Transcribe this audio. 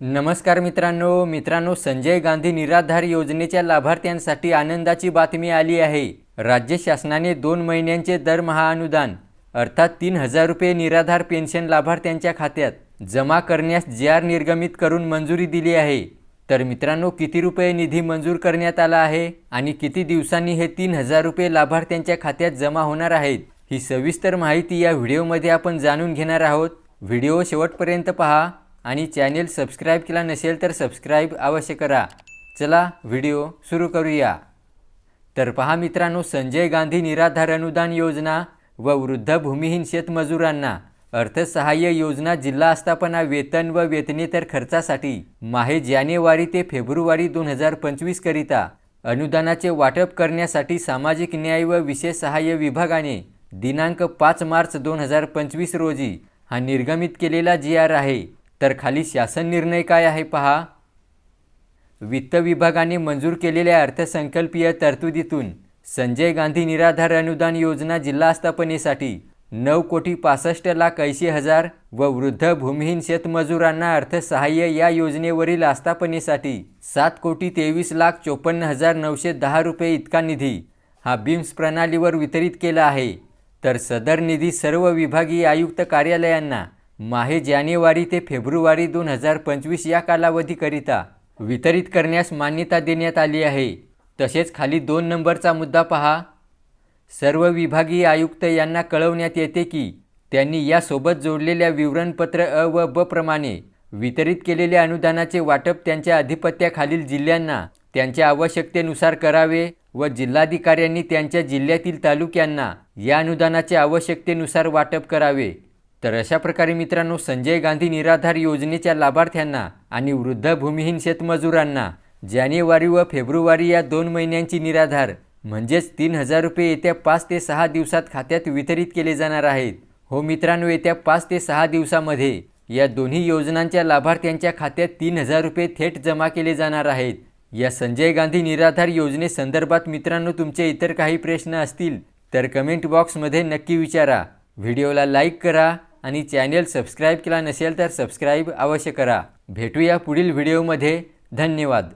नमस्कार मित्रांनो मित्रांनो संजय गांधी निराधार योजनेच्या लाभार्थ्यांसाठी आनंदाची बातमी आली आहे. राज्य शासनाने दोन महिन्यांचे दरमहा अनुदान अर्थात तीन हजार रुपये निराधार पेन्शन लाभार्थ्यांच्या खात्यात जमा करण्यास जी आर निर्गमित करून मंजुरी दिली आहे. तर मित्रांनो किती रुपये निधी मंजूर करण्यात आला आहे आणि किती दिवसांनी हे तीन हजार रुपये लाभार्थ्यांच्या खात्यात जमा होणार आहेत ही सविस्तर माहिती या व्हिडिओमध्ये आपण जाणून घेणार आहोत. व्हिडिओ शेवटपर्यंत पहा. आणि चॅनेल सबस्क्राईब केला नसेल तर सबस्क्राईब अवश्य करा. चला व्हिडिओ सुरू करूया. तर पहा मित्रांनो संजय गांधी निराधार अनुदान योजना व वृद्ध भूमिहीन शेतमजुरांना अर्थसहाय्य योजना जिल्हा आस्थापना वेतन व वेतनेतर खर्चासाठी माहे जानेवारी ते फेब्रुवारी दोन हजार पंचवीस करिता अनुदानाचे वाटप करण्यासाठी सामाजिक न्याय व विशेष सहाय्य विभागाने दिनांक पाच मार्च दोन हजार पंचवीस रोजी हा निर्गमित केलेला जी आर आहे. तर खाली शासन निर्णय काय आहे पहा. वित्त विभागाने मंजूर केलेल्या अर्थसंकल्पीय तरतुदीतून संजय गांधी निराधार अनुदान योजना जिल्हा आस्थापनेसाठी नऊ कोटी पासष्ट लाख ऐंशी हजार व वृद्ध भूमिहीन शेतमजुरांना अर्थसहाय्य या योजनेवरील आस्थापनेसाठी सात कोटी तेवीस लाख चोपन्न हजार नऊशे दहा रुपये इतका निधी हा बिम्स प्रणालीवर वितरित केला आहे. तर सदर निधी सर्व विभागीय आयुक्त कार्यालयांना माहे जानेवारी ते फेब्रुवारी दोन हजार पंचवीस या कालावधीकरिता वितरित करण्यास मान्यता देण्यात आली आहे. तसेच खाली दोन नंबरचा मुद्दा पहा. सर्व विभागीय आयुक्त यांना कळवण्यात येते की त्यांनी यासोबत जोडलेल्या विवरणपत्र अ व ब प्रमाणे वितरित केलेल्या अनुदानाचे वाटप त्यांच्या अधिपत्याखालील जिल्ह्यांना त्यांच्या आवश्यकतेनुसार करावे व जिल्हाधिकाऱ्यांनी त्यांच्या जिल्ह्यातील तालुक्यांना या अनुदानाचे आवश्यकतेनुसार वाटप करावे. तर अशा प्रकारे मित्रांनो संजय गांधी निराधार योजनेच्या लाभार्थ्यांना आणि वृद्ध भूमिहीन शेतमजुरांना जानेवारी व फेब्रुवारी या दोन महिन्यांची निराधार म्हणजेच तीन हजार रुपये येत्या पाच ते सहा दिवसात खात्यात वितरित केले जाणार आहेत. हो मित्रांनो येत्या पाच ते सहा दिवसामध्ये या दोन्ही योजनांच्या लाभार्थ्यांच्या खात्यात तीन हजार रुपये थेट जमा केले जाणार आहेत. या संजय गांधी निराधार योजनेसंदर्भात मित्रांनो तुमचे इतर काही प्रश्न असतील तर कमेंट बॉक्समध्ये नक्की विचारा. व्हिडिओला लाईक करा. आणि चॅनेल सबस्क्राईब केला नसेल तर सबस्क्राईब अवश्य करा. भेटूया पुढील व्हिडिओमध्ये. धन्यवाद.